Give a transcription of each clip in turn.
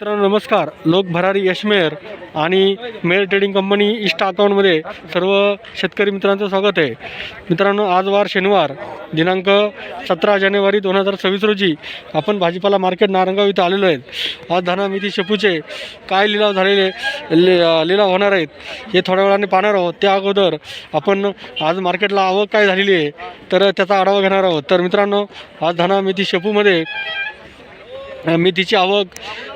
मित्रांनो नमस्कार. लोक भरारी यशमेर आणि मेल ट्रेडिंग कंपनी इष्ट अकाउंटमध्ये सर्व शेतकरी मित्रांचं स्वागत आहे. मित्रांनो आज वार शनिवार दिनांक सतरा जानेवारी दोन हजार सव्वीस रोजी आपण भाजीपाला मार्केट नारंगाव इथं आलेलो आहेत आज धनामिती शेपूचे काय लिलाव झालेले लि लिलाव होणार आहेत हे थोड्या वेळाने पाहणार आहोत. त्या अगोदर आपण आज मार्केटला आवक काय झालेली आहे तर त्याचा आढावा घेणार आहोत. तर मित्रांनो आज धनामिती शेपूमध्ये मेथीची आवक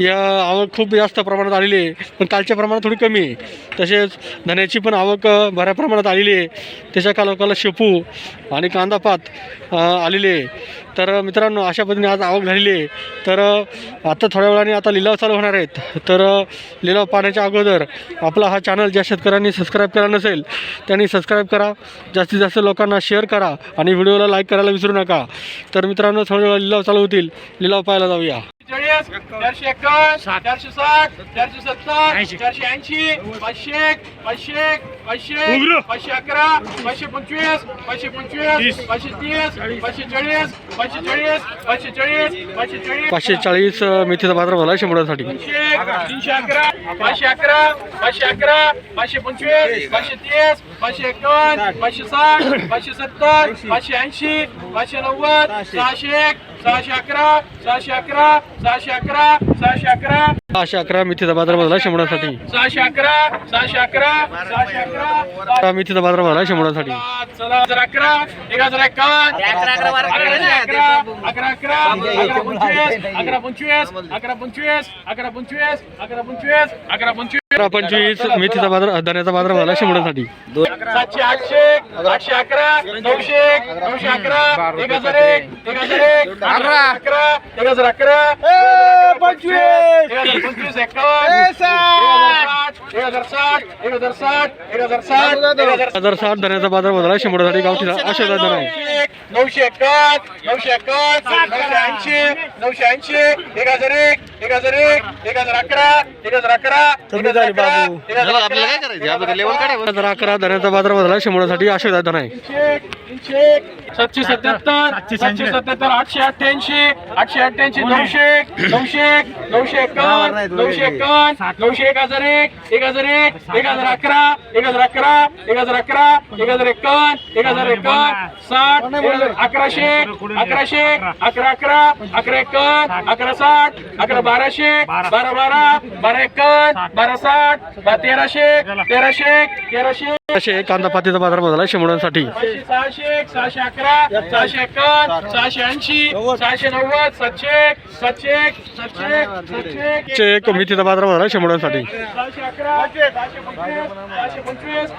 या आवक खूप जास्त प्रमाणात आलेली आहे. पण कालच्या प्रमाणात थोडी कमी आहे. तसेच धन्याची पण आवक बऱ्या प्रमाणात आलेली आहे. त्याच्या कालोकाला शेपू आणि कांदापात आलेले आहे. तर मित्रांनो अशा पद्धतीने आज आवक झालेली आहे. तर आता थोड्या वेळाने आता लिलाव चालू होणार आहेत. तर लिलाव पाहण्याच्या अगोदर आपला हा चॅनल ज्या शेतकऱ्यांनी सबस्क्राईब केला नसेल त्यांनी सबस्क्राईब करा. जास्तीत जास्त लोकांना शेअर करा आणि व्हिडिओला लाईक करायला विसरू नका. तर मित्रांनो थोड्या वेळा लिलाव चालू होतील. लिलाव पाहायला जाऊया. चाळीस चारशे एकावन्न चारशे साठ चारशे सत्तर चारशे ऐंशी पाचशे एक, पाचशे एक, पाचशे पाचशे अकरा पाचशे पंचवीस पाचशे पंचवीस पाचशे तीस पाचशे चाळीस पाचशे चाळीस पाचशे चाळीस पाचशे चाळीस. पाचशे चाळीस मेथीचा बाजार भरला शंभरासाठी तीनशे अकरा पाचशे अकरा पाचशे अकरा पाचशे पंचवीस पाचशे तीस पाचशे एकावन्न पाचशे साठ पाचशे सत्तर पाचशे ऐंशी पाचशे नव्वद सहाशे एक सहाशे अकरा सहाशे अकरा सहाशे अकरा सहाशे अकरा सहाशे अकरा मेथीचा बाजार भरला शंभरासाठी सहाशे अकरा सहाशे अकरा सहाशे अकरा अकरा मेथीचा बाजार भरला शंभरासाठी चला हजार अकरा एक हजार एकावन्न अकराशे अकरा अकरा अकरा अकरा पंचवीस अकरा पंचवीस अकरा पंचवीस अकरा पंचवीस अकरा पंचवीस अकरा पंचवीस अकरा पंचवीस मेथीचा बाजार धन्याचा बाजार भरला शंभरासाठी सातशे आठशे आठशे अकरा नऊशे एक नऊशे अकरा एक हजार एक एक हजार एक अकरा अकरा एक हजार अकरा पंचवीस एक हजार पंचवीस एकावन्न एक हजार साठ एक हजार साठ एक हजार साठ एक हजार साठ धन्याचा बाजार गावठी अशा धन आहे नऊशे एकावन्न नऊशे एकावन्न नऊशे ऐंशी नऊशे ऐंशी एक हजार एक एक हजार एक एक हजार अकरा एक हजार अकरा एक हजार अकरा एक हजार अकरा एक हजार अकरा धन्याचा बाजार भरला शंभरासाठी अशा धन आहे. सातशे सत्याहत्तर सातशे सत्याहत्तर आठशे अठ्ठ्याऐंशी आठशे अठ्ठ्याऐंशी नऊशे नऊशे नऊशे एकावन्न नऊशे एकावन्न नऊशे एक हजार एक एक हजार एक एक हजार अकरा एक हजार अकरा एक हजार अकरा एक हजार एकावन्न एक हजार एकावन्न साठ अकराशे अकराशे अकरा. अकरा अकरा एकावन्न अकरा साठ अकरा बाराशे बारा. बारा बारा एकावन्न बारा साठ तेराशे तेराशे तेराशे असे कांदा पातीचा बाजार शंभरासाठी पाचशे सहाशे एक, सहाशे अकरा सहाशे एकावन्न सहाशे ऐंशी सहाशे नव्वद सातशे एक, सातशे एक, सातशे एक, सातशे एक, मेथीचा बाजार भरला शंभरासाठी सहाशे अकरा सहाशे पंचवीस सहाशे पंचवीस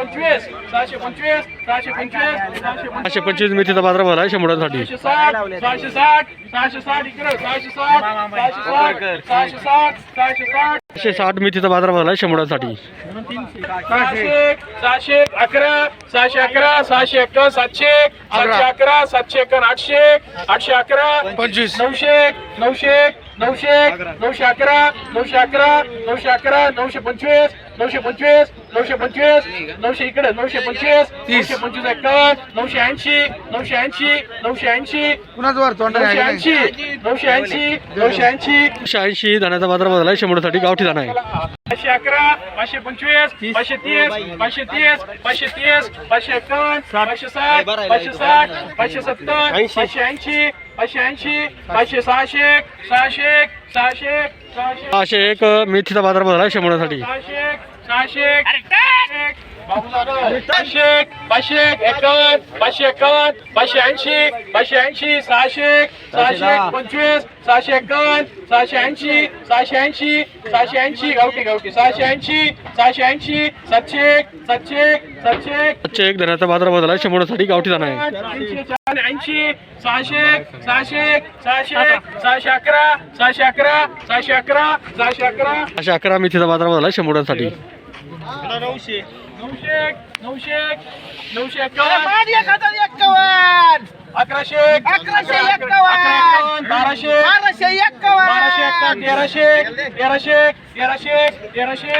पंचवीस सहाशे पंचवीस सहाशे पंचवीस सहाशे पंचवीस. मेथीचा बाजार भरला शंभरासाठी सहाशे साठ सहाशे साठ सहाशे साठ इकडे सहाशे साठ सहाशे साठ सहाशे साठ सहाशे साठ. सहाशे साठ मेथीचा बाजार भरला शंभरासाठी सहाशे सहाशे अकरा सहाशे अकरा सहाशे एक सातशे सातशे अकरा. सातशे एक आठशे आठशे अकरा पंचवीस. नऊशे नऊशे नऊशे नऊशे अकरा नऊशे अकरा नऊशे अकरा नऊशे पंचवीस नऊशे पंचवीस नऊशे पंचवीस नऊशे इकडे नऊशे पंचवीस नऊशे पंचवीस एकावन्न नऊशे ऐंशी नऊशे ऐंशी नऊशे ऐंशी. नऊशे ऐंशी नऊशे ऐंशी नऊशे ऐंशी. एकशे ऐंशी धन्याचा बाजार भरला शंभरासाठी गावठी धन आहे. पाचशे अकरा पाचशे पंचवीस पाचशे तीस पाचशे तीस पाचशे तीस पाचशे एकावन्न पाचशे साठ पाचशे साठ पाचशे सत्तर पाचशे ऐंशी पाचशे ऐंशी पाचशे सहाशे एक, सहाशे एक, सहाशे एक, सहाशे एक, मेथीचा बाजार भरला शंभरासाठी. सहाशे एक, सहाशे एक, सहाशे एक, पाचशे पाचशे एक, एकावन्न पाचशे एकावन्न पाचशे ऐंशी पाचशे ऐंशी सहाशे सहाशे पंचवीस सहाशे एकावन्न सहाशे ऐंशी सहाशे ऐंशी सहाशे ऐंशी गावठी गावठी. सहाशे ऐंशी सहाशे ऐंशी सातशे एक, सातशे एक, सातशे एक, सातशे एक धन्याचा बाजार भरला शंभरासाठी गावठी धन आहे. ऐंशी सहाशे एक, सहाशे एक, सहाशे एक, सहाशे अकरा सहाशे अकरा सहाशे अकरा सहाशे अकरा. सहाशे अकरा मेथीचा बाजार भरला शंभरासाठी. नऊशे. नऊशे एक, नऊशे एक, नऊशे एकावन्न. अकराशे एक, अकराशे अकरा एकावन्न. बाराशे बाराशे एक्कावन्न बाराशे एकावन्न तेराशे तेराशे तेराशे तेराशे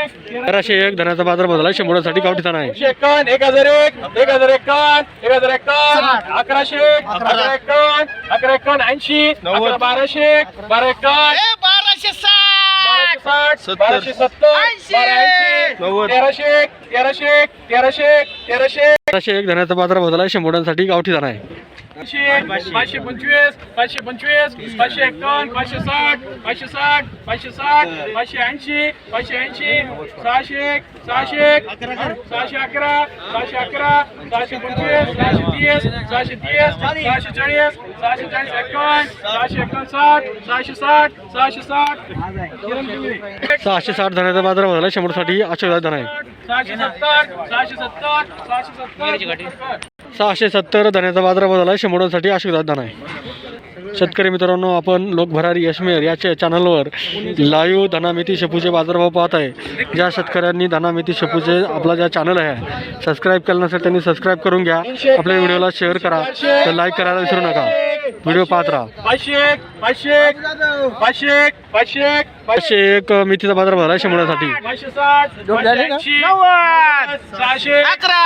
तेराशे एक. धन्याचा बाजार भरला शंभरासाठी गावठी धन आहे. एकावन्न. एक हजार एक. एक हजार एकावन्न. एक हजार एकावन्न. अकराशे एक, अकरा. एकावन्न. अकरा एकावन्न. ऐंशी. बाराशे एक, बारा एकावन्न. ए, बाराशे साठ बाराशे सत्तर. तेराशे एक तेराशे एक तेराशे एक तेराशे एक. धन्याचा बाजार बदला शंभरांसाठी गावठी धना आहे. पाचशे पंचवीस पाचशे पंचवीस पाचशे एकावन्न पाचशे साठ पाचशे साठ पाचशे साठ पाचशे ऐंशी पाचशे ऐंशी सहाशे एक सहाशे सहाशे अकरा सहाशे अकरा सहाशे पंचवीस सहाशे तीस सहाशे तीस सहाशे चाळीस सहाशे चाळीस एकावन्न सहाशे एकावन्न साठ सहाशे साठ सहाशे साठ. सहाशे साठ धन्याचा बाजार बदला शंभरसाठी आशीर्वाद धना आहे सहाशे सत्तर सहाशे सत्तर सहाशे सत्तर सहाशे सत्तर धन्याचा बाजार बदला शंभरांसाठी आशीर्वाद धना आहे शेतकरी मित्रांनो आपण लोकभरारी यशमेर याच्या चॅनलवर लाईव्ह धनामिती शेपूचे बाजारभाव पाहत आहे. ज्या शेतकऱ्यांनी धनामिती शेपूचे आपला ज्या चॅनल आहे सबस्क्राईब केलं नसेल त्यांनी सबस्क्राईब करून घ्या. आपल्या व्हिडिओला शेअर करा. तर लाईक करायला विसरू नका. व्हिडिओ पाहत राहा. पाचशे एक मेथीचा बाजार भरला शंभरासाठी पाचशे साठ पाचशे ऐंशी सहाशे अकरा.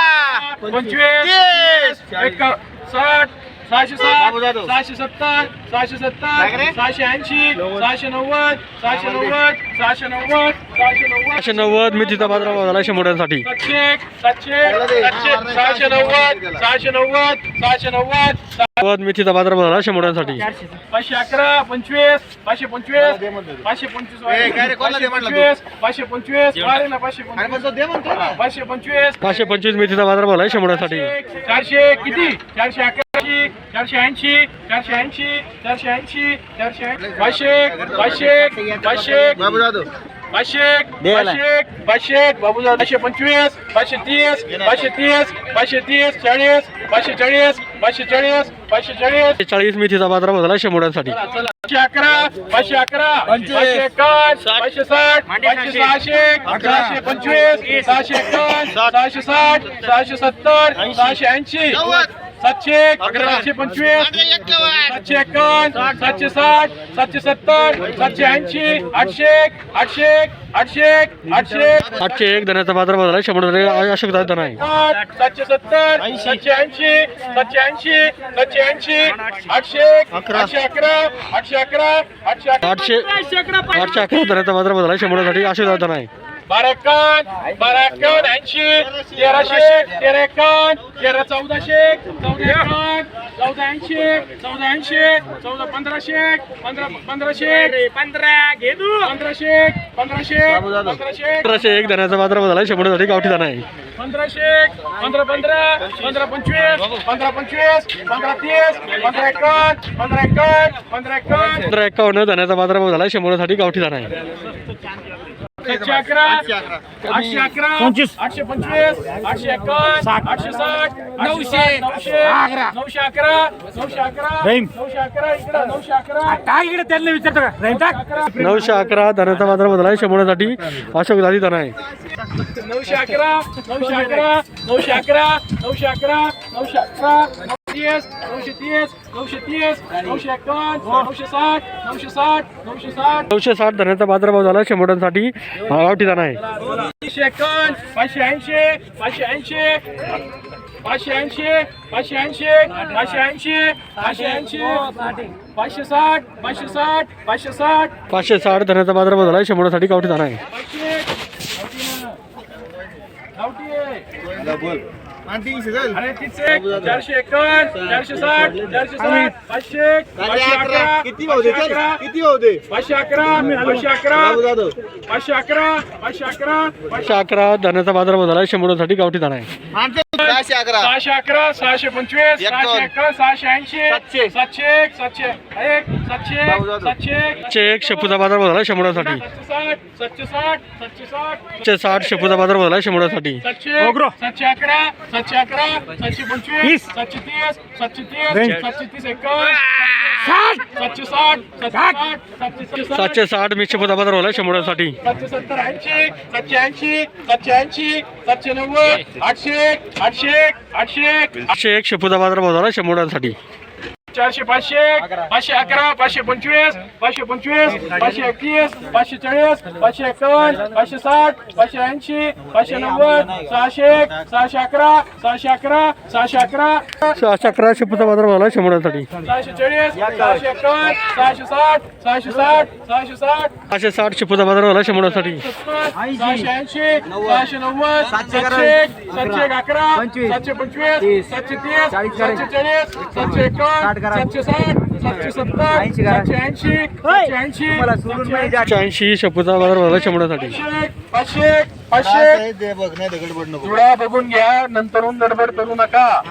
पंचवीस एक साठ सहाशे साठ सहाशे सत्तर सहाशे सत्तर सहाशे ऐंशी सहाशे नव्वद सहाशे नव्वद सहाशे नव्वद सहाशे नव्वद. पाचशे नव्वद मेथीचा बाजार भरला शंभरांसाठी सातशे सातशे सातशे सहाशे नव्वद सहाशे नव्वद सहाशे नव्वद नव्वद मेथीचा बाजार भरला शंभरांसाठी पाचशे अकरा पंचवीस पाचशे पंचवीस पाचशे पंचवीस. पाचशे पंचवीस पाचशे पंचवीस पाचशे पंचवीस. पाचशे पंचवीस. पाचशे पंचवीस मेथीचा बाजार भरला शंभरासाठी चारशे किती? चारशे अकराशे चारशे ऐंशी चारशे ऐंशी चारशे ऐंशी चारशे ऐंशी. पाचशे पाचशे पाचशे पाचशे पाचशे पाचशे बाबू पाचशे पंचवीस पाचशे तीस पाचशे तीस पाचशे तीस चाळीस पाचशे चाळीस पाचशे चाळीस पाचशे चाळीस. चाळीस मेथीचा बाजार भरला शंभरांसाठी पाचशे अकरा पाचशे अकरा. पाचशे एकावन्न पाचशे साठ पाचशे सहाशे. सहाशे पंचवीस सहाशे एकावन्न सहाशे साठ सहाशे सत्तर सहाशे ऐंशी. सातशे सातशे पंचवीस सातशे एकावन्न. सातशे साठ सातशे सत्तर सातशे ऐंशी आठशे आठशे आठशे आठशे आठशे एक धन्याचा बाजार भरला शंभर अशोक धना आहे आठ सातशे सत्तर सातशे ऐंशी सातशे ऐंशी सातशे ऐंशी आठशे आठशे अकरा आठशे अकरा आठशे अकरा. आठशे आठशे अकरा धन्याचा बाजार भरला शंभरासाठी अशोक धना आहे बारा एकावन्न बारा एकावन्न ऐंशी तेराशे तेरा एकावन्न तेरा चौदाशे चौदा एकावन्न चौदा ऐंशी चौदा ऐंशी चौदा पंधराशे पंधरा पंधराशे पंधरा घे तू. पंधराशे पंधराशे पंधराशे पंधराशे एक धन्याचा बाजार भरला शंभरासाठी गावठी धना आहे. पंधराशे पंधरा पंधरा पंधरा पंचवीस पंधरा पंचवीस पंधरा तीस पंधरा एकावन्न पंधरा एकावन्न पंधरा एकावन्न पंधरा एकावन्न धन्याचा बाजार झाला शंभरासाठी गावठी धना आहे. सातशे अकरा आठशे अकरा. आठशे पंचवीस. आठशे एकावन्न आठशे साठ नऊशे. नऊशे नऊशे अकरा नऊशे अकरा नऊशे अकरा इकडं नऊशे अकरा. काय इकडे त्यांना विचारतो नऊशे अकरा. धन्याचा बाजार भरला शंभरासाठी अशोक दादी धना आहे. नऊशे अकरा नऊशे अकरा नऊशे अकरा नऊशे अकरा नऊशे अकरा तीस नऊशे तीस नऊशे तीस नऊशे एकावन्न नऊशे साठ नऊशे साठ नऊशे साठ. नऊशे साठ धन्याचा बाजारभाव झाला शंभरांसाठी गावठी धना आहे. पाचशे एकावन्न पाचशे ऐंशी पाचशे ऐंशी पाचशे ऐंशी पाचशे ऐंशी पाचशे ऐंशी पाचशे ऐंशी पाचशे साठ पाचशे साठ पाचशे साठ. पाचशे साठ धन्याचा बाजारभाव झाला शंभरासाठी गावठी धना आहे. अरे तिथे चारशे एकावन्न चारशे साठ चारशे साठ पाचशे पाचशे अकरा. किती अकरा. किती होते पाचशे अकरा पाचशे अकरा. पाचशे अकरा पाचशे अकरा पाचशे अकरा. धन्याचा बाजारभाव झाला. शंभरासाठी गावठी धना आहे. सहाशे अकरा. सहाशे अकरा सहाशे पंचवीस सहाशे. अकरा सहाशे ऐंशी सातशे. सातशे एक सातशे एक सातशे सातशे एक, सातशे एक शेपूचा बाजारभाव झाला शंभरासाठी. सातशे साठ सातशे साठ सातशे साठ शेपूचा बाजारभाव झाला शंभरासाठी. सातशे सातशे अकरा सातशे अकरा सातशे पंचवीस सातशे तीस सातशे तीस सातशे तीस एकावन्न. सातशे साठ मी शेपूचा बाजारभाव झाला शंभरासाठी. सातशे सत्तर ऐंशी सातशे ऐंशी सातशे ऐंशी सातशे नव्वद आठशे एक, आठशे एक, आठशे एक, आठशे एक शेपूचा बाजारभाव झाला शंभरासाठी चारशे पाचशे पाचशे अकरा पाचशे पंचवीस पाचशे पंचवीस पाचशे एकतीस पाचशे चाळीस पाचशे एकावन्न पाचशे साठ पाचशे ऐंशी पाचशे नव्वद सहाशे एक सहाशे अकरा सहाशे अकरा सहाशे अकरा. सहाशे अकरा शेपूचा बाजार आहे शंभरासाठी. सहाशे चाळीस सहाशे एकावन्न सहाशे साठ सहाशे साठ सहाशे साठ. सहाशे साठ शेपूचा बाजार आहे शंभरासाठी. सहाशे ऐंशी सहाशे नव्वद सातशे एक सातशे एक अकरा सातशे पंचवीस सातशे तीस सातशे चाळीस सातशे एकावन्न करा. ऐंशी शपूचा बाजार झाला शंभरासाठी जुडा बघून घ्या नंतर गडबड करू नका.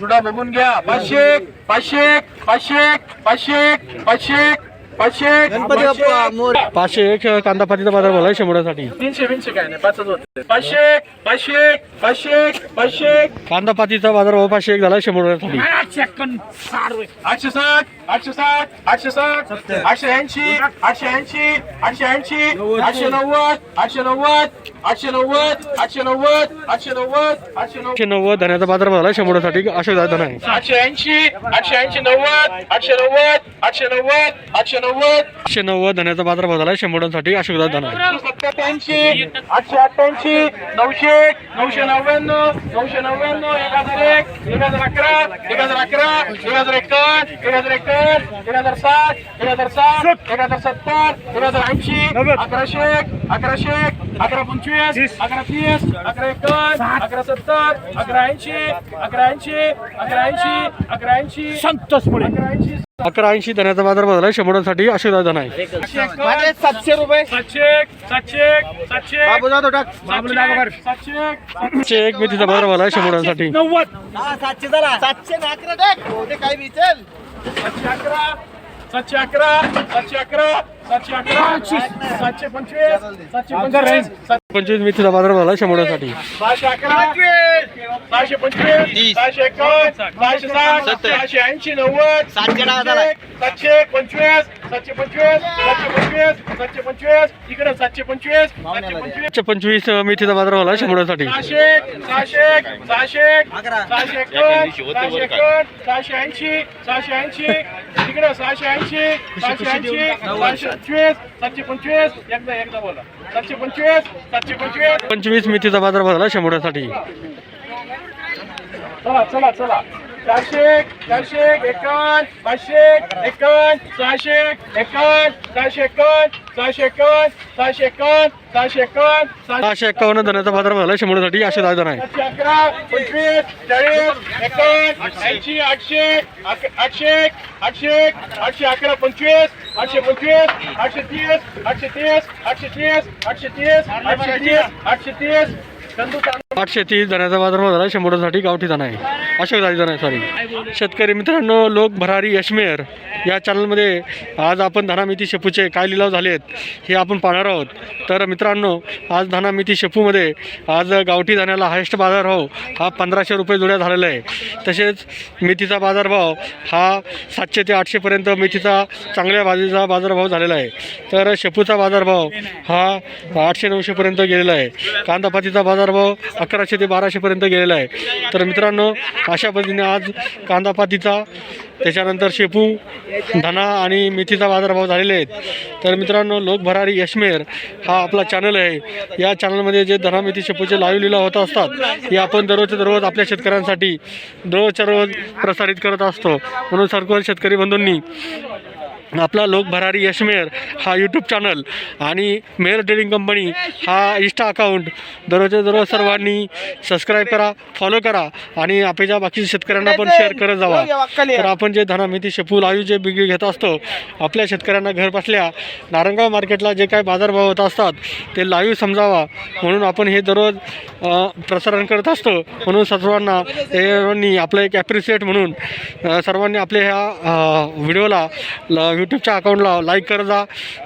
जुडा बघून घ्या. पाचशे पाचशे पाचशे पाचशे पाचशे पाचशे पाचशे पाचशे एक कांदा पातीचा बाजार आहे शंभरासाठी तीनशे तीनशे काय नाही पाचच होते. पाचशे पाचशे पाचशे पाचशे कांदा पातीचा बाजार भाव पाचशे एक झाला शंभरासाठी आठशे साठ आठशे साठ आठशे साठ आठशे ऐंशी आठशे ऐंशी आठशे ऐंशी आठशे नव्वद आठशे नव्वद. आठशे नव्वद आठशे नव्वद आठशे नव्वद आठशे नव्वद. आठशे नव्वद धन्याचा बाजार आहे शंभरासाठी अशोक धन आहे आठशे ऐंशी आठशे ऐंशी नव्वद आठशे नव्वद आठशे नव्वद आठशे नव्वद. आठशे नव्वद धन्याचा बाजार झाला शंभरासाठी अशोक धन आहे सत्याऐंशी आठशे अठ्ठ्याऐंशी नऊशे नऊशे नव्याण्णव नऊशे नव्याण्णव एक हजार एक एक हजार अकरा एक हजार अकरा एक हजार एकावन्न एक हजार एकावन्न एक हजार साठ एक हजार साठ एक हजार सत्तर एक हजार ऐंशी अकराशे एक अकराशे एक अकरा पंचवीस. अकरा तीस अकरा अकरा सत्तर अकरा ऐंशी अकरा ऐंशी अकरा ऐंशी अकरा ऐंशी. संतोष अकरा ऐंशी. अकरा ऐंशी धन्याचा बाजार झाला शंभरासाठी अशोक धन आहे. सातशे सातशे रुपये. सातशे सातशे सातशे बाबू जातो टाक. सातशे सातशे एक. मेथीचा बाजार आहे शंभरासाठी. नव्वद. सातशे झाला सातशे अकरा टाक काय विचल सातशे अकरा. सातशे अकरा सातशे अकरा सातशे अकरा सातशे पंचवीस सातशे पंचवीस पंचवीस मेथीचा बाजार आहे शंभरासाठी. सहाशे अकरा. सहाशे पंचवीस सहाशे एकावन्न सहाशे साठ सहाशे ऐंशी नव्वद. सातशे पंचवीस सातशे पंचवीस सातशे पंचवीस सातशे पंचवीस. इकडे सातशे पंचवीस सातशे पंचवीस. सातशे पंचवीस मेथीचा बाजार आहे शंभरासाठी. सहाशे सहाशे सहाशे सहाशे एकावन्न सहाशे एकावन्न सहाशे ऐंशी सहाशे ऐंशी. तिकडे सहाशे ऐंशी सहाशे ऐंशी सहाशे पंचवीस सातशे पंचवीस. एकदा एकदा बोला. सातशे पंचवीस सातशे पंचवीस. पंचवीस मेथीचा बाजार भाव झाला शंभरासाठी. चला चला चला. चारशे चारशे एकावन्न पाचशे एकावन्न सहाशे एकावन्न सहाशे एकावन्न सहाशे एकावन्न सहाशे एकावन्न सहाशे एकावन्न सहाशे एक्कावन्न धन्याचा बाजार आहे शंभरासाठी अशोक धन आहे सातशे अकरा पंचवीस चाळीस एकावन्न ऐंशी आठशे आठशे आठशे आठशे अकरा पंचवीस आठशे पंचवीस आठशे तीस आठशे तीस आठशे तीस आठशे तीस आठशे तीस आठशे तीस. आठशे तीस धन्याचा बाजार झाला शंभरासाठी गावठी धन आहे. अशोक धन सॉरी शेतकरी मित्रांनो लोक भरारी यशमेर या चॅनलमध्ये आज आपण धनामिती शेपूचे काय लिलाव झाले आहेत हे आपण पाहणार आहोत. तर मित्रांनो आज धनामिती शेपूमध्ये आज गावठी धान्याला हायेस्ट बाजारभाव हा पंधराशे रुपये जुड्या झालेला आहे. तसेच मेथीचा बाजारभाव हा सातशे ते आठशेपर्यंत मेथीचा चांगल्या बाजूचा बाजारभाव झालेला आहे. तर शेपूचा बाजारभाव हा आठशे नऊशेपर्यंत गेलेला आहे. कांदापातीचा बाजारभाव अकराशे ते बाराशेपर्यंत गेलेला आहे. तर मित्रांनो अशा पद्धतीने आज कांदापातीचा त्याच्यानंतर शेपू धना आणि मेथीचा बाजारभाव झालेले आहेत. तर मित्रांनो लोक भरारी यशमेर हा आपला चॅनल आहे. या चॅनलमध्ये जे धना मेथी शेपूचे लाईव्ह लिलाव होत असतात हे आपण दररोजच्या दररोज आपल्या शेतकऱ्यांसाठी दररोजच्या रोज प्रसारित करत असतो. म्हणून सर्व शेतकरी बंधूंनी आपला लोक भरारी यशमेर हा यूट्यूब चॅनल आणि मेअर ट्रेडिंग कंपनी हा इंस्टा अकाउंट दररोजच्या दररोज सर्वांनी सबस्क्राईब करा फॉलो करा आणि आपल्या बाकीच्या शेतकऱ्यांना पण शेअर करत जावा. तर आपण जे धना मेथी शेपू लाईव्ह जे बिक्री घेत असतो आपल्या शेतकऱ्यांना घर बसल्या नारंगाव मार्केटला जे काय बाजारभाव होत असतात ते लाईव्ह समजावा. म्हणून आपण हे दररोज प्रसारण करत असतो. म्हणून सर्वांना सर्वांनी आपलं एक ॲप्रिशिएट म्हणून सर्वांनी आपल्या ह्या व्हिडिओला यूट्यूबच्या अकाउंटला लाईक करत जा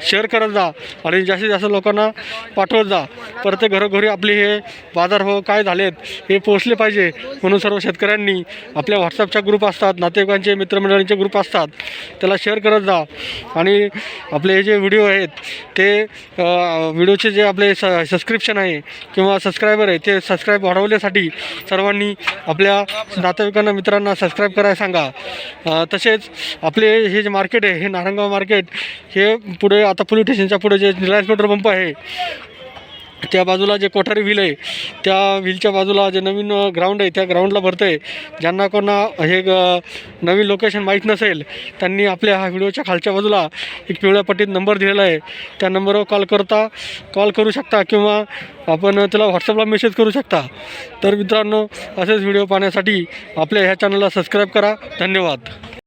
शेअर करत जा आणि जास्तीत जास्त लोकांना पाठवत जा. प्रत्येक घरोघरी आपले हे बाजार हो काय झालेत हे पोचले पाहिजे म्हणून सर्व शेतकऱ्यांनी आपल्या व्हॉट्सअपच्या ग्रुप असतात नातेवाईकांचे मित्रमंडळींचे ग्रुप असतात त्याला शेअर करत जा. आणि आपले हे जे व्हिडिओ आहेत ते व्हिडिओचे जे आपले स सबस्क्रिप्शन आहे किंवा सबस्क्रायबर आहे ते सबस्क्राईब वाढवण्यासाठी सर्वांनी आपल्या नातेवाईकांना मित्रांना सबस्क्राईब करायला सांगा. तसेच आपले हे जे मार्केट आहे हे ना नारायणगाव मार्केट हे पुढे आता पोलीस स्टेशनच्या पुढे जे रिलायन्स पेट्रोल पंप आहे त्या बाजूला जे कोठारी व्हील आहे त्या व्हीलच्या बाजूला जे नवीन ग्राउंड आहे त्या ग्राउंडला भरतं आहे ज्यांना कोणा हे ग- नवीन लोकेशन माहीत नसेल त्यांनी आपल्या हा व्हिडिओच्या खालच्या बाजूला एक पिवळ्या पट्टीत नंबर दिलेला आहे. त्या नंबरवर कॉल करता कॉल करू शकता किंवा आपण त्याला व्हॉट्सअपला मेसेज करू शकता. तर मित्रांनो असेच व्हिडिओ पाहण्यासाठी आपल्या ह्या चॅनलला सबस्क्राईब करा. धन्यवाद.